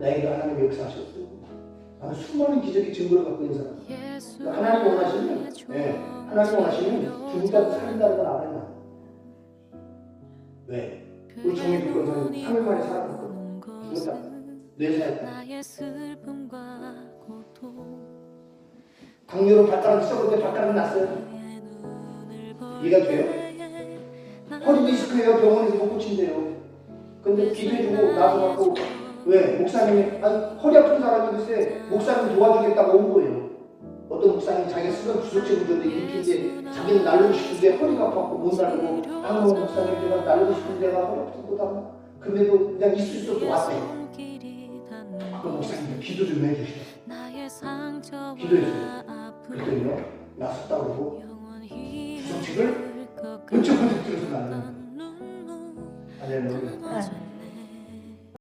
나에게 하나님의 역사하셨어요. 나는 수많은 기적의 증거를 갖고 있는 사람. 하나님 원하시면, 예, 하나님 원하시면 죽는다고 살린다는 건 알아요. 왜? 우리 정민 교사는 3일 만에 살아났거든. 죽었다. 뇌사했다. 강렬로 발가락 때 발가락 났어요. 이해가 돼요? 허리 디스크예요. 병원에서 못 고친대요. 근데 기도해주고 나서 갖고 왜? 목사님이 아니 허리 아픈 사람이 글쎄 목사님 도와주겠다고 온 거예요. 어떤 목사님 자기가 쓰던 주소책을 줬는데 일주일에 자기는 날르고 싶은데 허리가 아파갖고 못 날르고 아무 목사님 제가 날르고 싶은데 내가 허리 아파서 못하나 그럼에도 그냥 있을 수 없어 왔대요. 그 목사님 기도 좀 해주시오. 아픔 그랬더니요 나섰다 그러고 것 번쩍번쩍 들어서 날르는 할렐루야. 끊어질